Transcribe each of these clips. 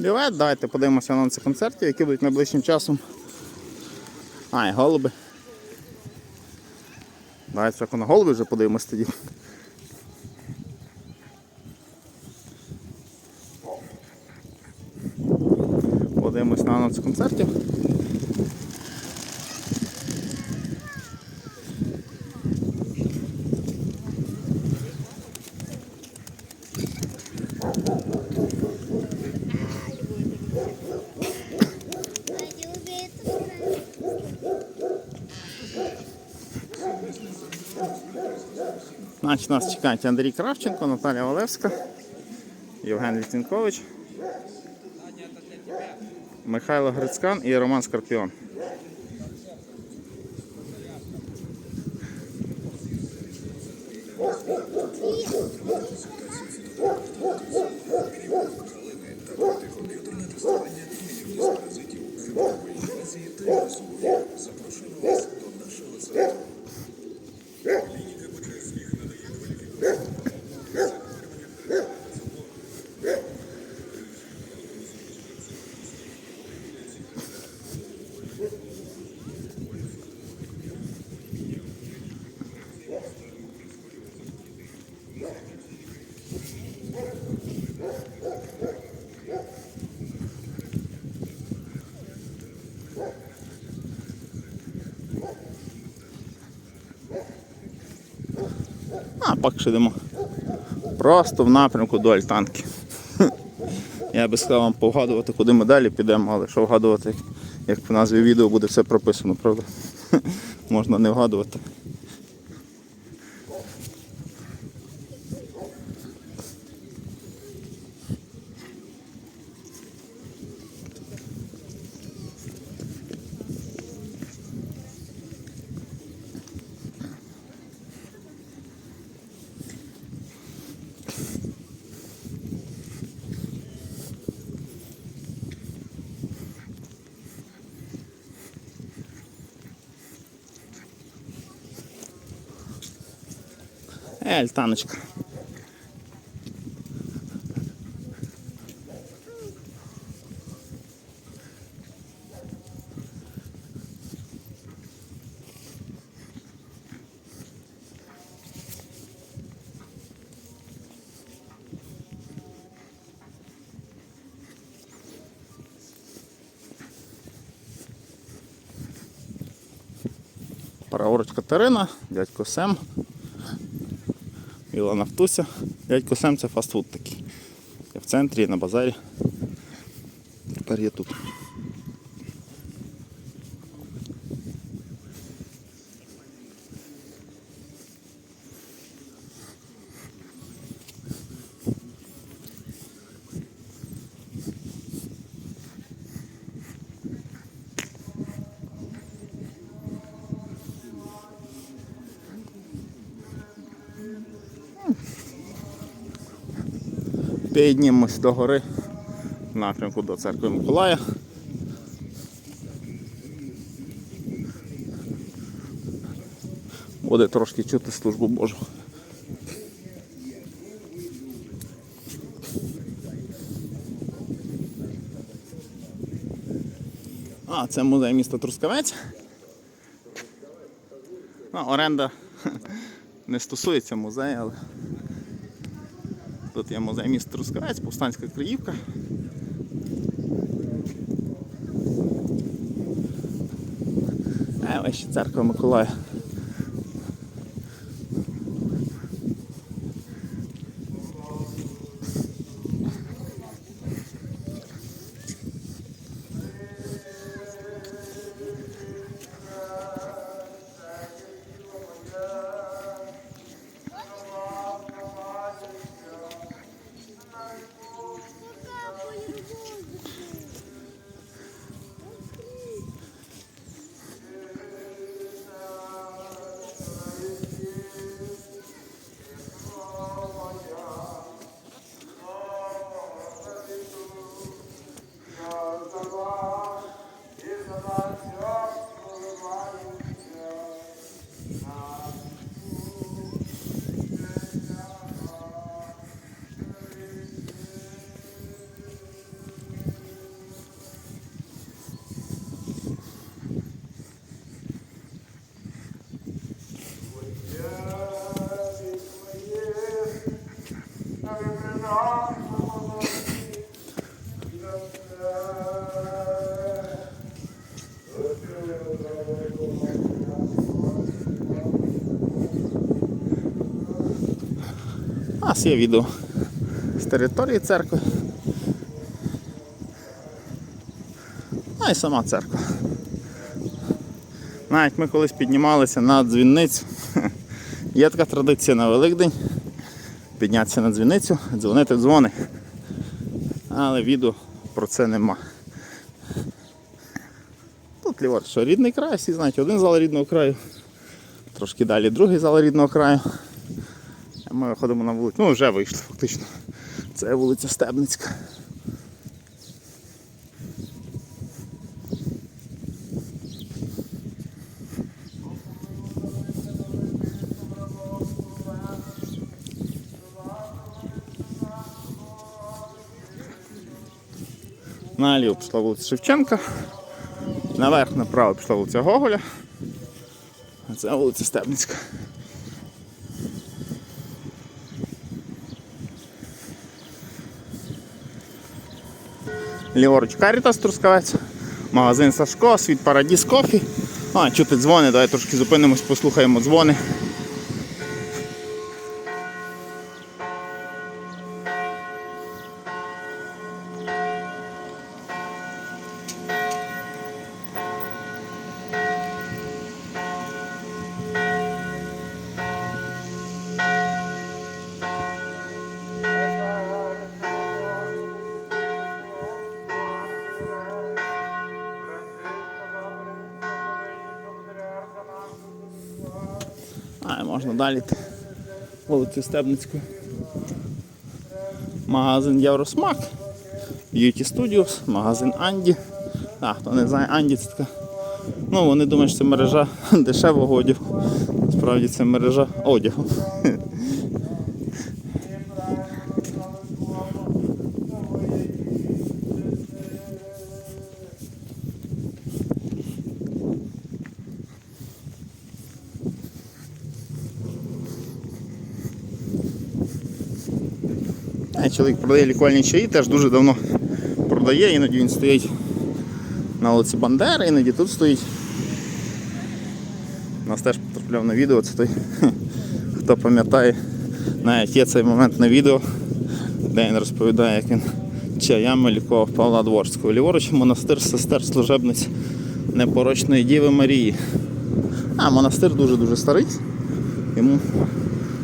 Бівет, давайте подивимося анонси концертів, які будуть найближчим часом. А, і голуби. Давайте спочатку на голуби вже подивимось тоді. Подивимось на анонси концертів. Значить, нас чекають Андрій Кравченко, Наталя Олевська, Євген Літвінкович, Михайло Грицькан і Роман Скорпіон. А, поки йдемо. Просто в напрямку до альтанки. Я би сказав вам погадувати, куди ми далі підемо, але що вгадувати, як в назві відео буде все прописано, правда? Можна не вгадувати. Е, альтаночка. Праворуч Катерина, дядько Сем. Віла Нафтуся. Дядько Сем це фастфуд такий. Я в центрі, на базарі. Тепер є тут. Піднімемось до гори в напрямку до церкви Миколая. Буде трошки чути службу Божу. А, це музей міста Трускавець. Ну, оренда не стосується музею, але Тут є музей міста Трускавець, повстанська Криївка. А ось ще церква Миколая. У нас є відео з території церкви. А й сама церква. Навіть ми колись піднімалися на дзвіницю. Є така традиція на Великдень піднятися на дзвіницю, дзвонити дзвони. Але відео про це нема. Тут ліворуч, що рідний край, всі знають, один зал рідного краю, трошки далі другий зал рідного краю. Ми виходимо на вулицю. Ну, вже вийшли фактично. Це вулиця Стебницька. Наліво пішла вулиця Шевченка. Наверх направо пішла вулиця Гоголя. А це вулиця Стебницька. Ліворуч Карітас Трускавець, магазин Сашко, світ Парадіс Кофі. А, чути дзвони, давай трошки зупинимось, послухаємо дзвони. А, можна далі. Вулицю Стебницьку. Магазин Євросмак. Beauty Studios, магазин Анді. А, хто не знає, Анді це така. Ну, вони думають, що це мережа дешевого одягу. Насправді це мережа одягу. Чоловік продає лікувальні чаї, теж дуже давно продає, іноді він стоїть на вулиці Бандери, іноді тут стоїть. У нас теж потрапляв на відео, це той, хто пам'ятає, навіть є цей момент на відео, де він розповідає, як він чаями лікував Павла Дворського. Ліворуч монастир сестер служебниць непорочної Діви Марії. А монастир дуже-дуже старий. Йому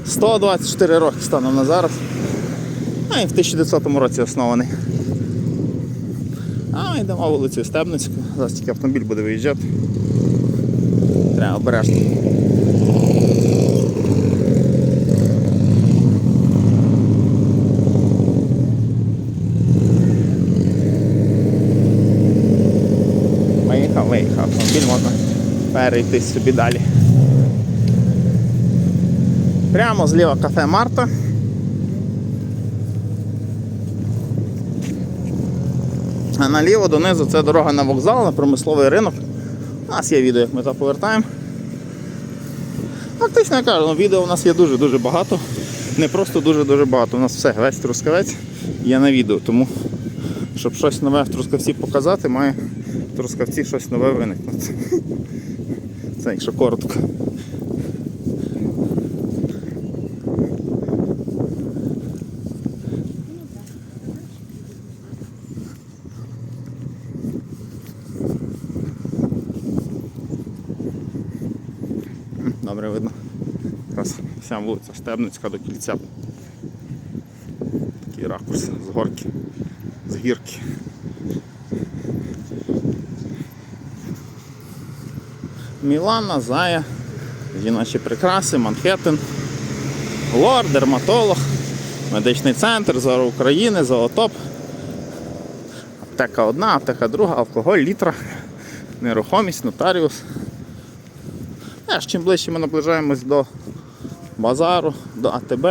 124 роки станом на зараз. А він в 1900 році оснований. А йдемо вулицею Стебницьку. Зараз тільки автомобіль буде виїжджати. Треба обережно. Виїхав, виїхав. Автомобіль можна перейти собі далі. Прямо зліва кафе Марта. А наліво донизу це дорога на вокзал, на промисловий ринок. У нас є відео, як ми там повертаємо. Фактично я кажу, ну, відео у нас є дуже-дуже багато. Не просто дуже-дуже багато. У нас все, весь трускавець є на відео. Тому щоб щось нове в трускавці показати, має в трускавці щось нове виникнути. Це якщо коротко. Добре видно. Якраз вся вулиця Стебницька до кільця. Такий ракурс з горки, з гірки. Мілана, Зая, жіночі прикраси, Манхеттен, Лор, дерматолог, медичний центр, Зора України, Зоотоп. Аптека одна, аптека друга, алкоголь, літра, нерухомість, нотаріус. Аж чим ближче ми наближаємось до базару, до АТБ,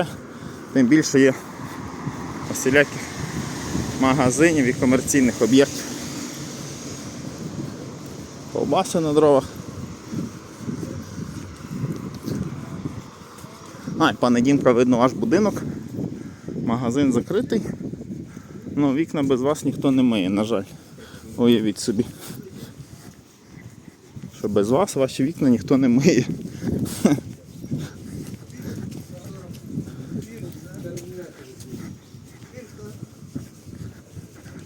тим більше є усіляких магазинів і комерційних об'єктів. Ковбаси на дровах. А, і пане Дімка видно ваш будинок. Магазин закритий. Ну, вікна без вас ніхто не миє, на жаль. Уявіть собі. Що без вас ваші вікна ніхто не миє.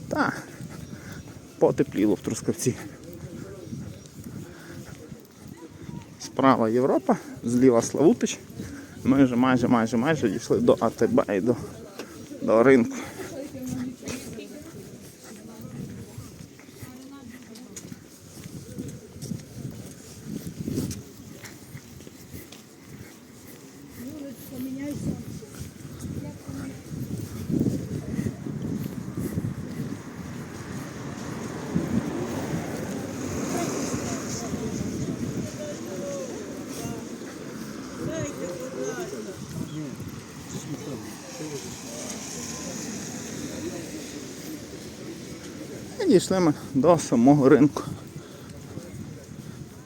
Так, потепліло в Трускавці. Справа Європа, зліва Славутич. Ми вже майже, майже, майже дійшли до АТБ і до, до ринку. І дійшли ми до самого ринку.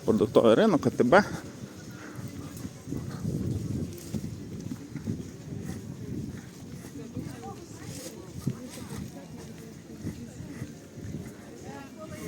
Продуктовий ринок АТБ.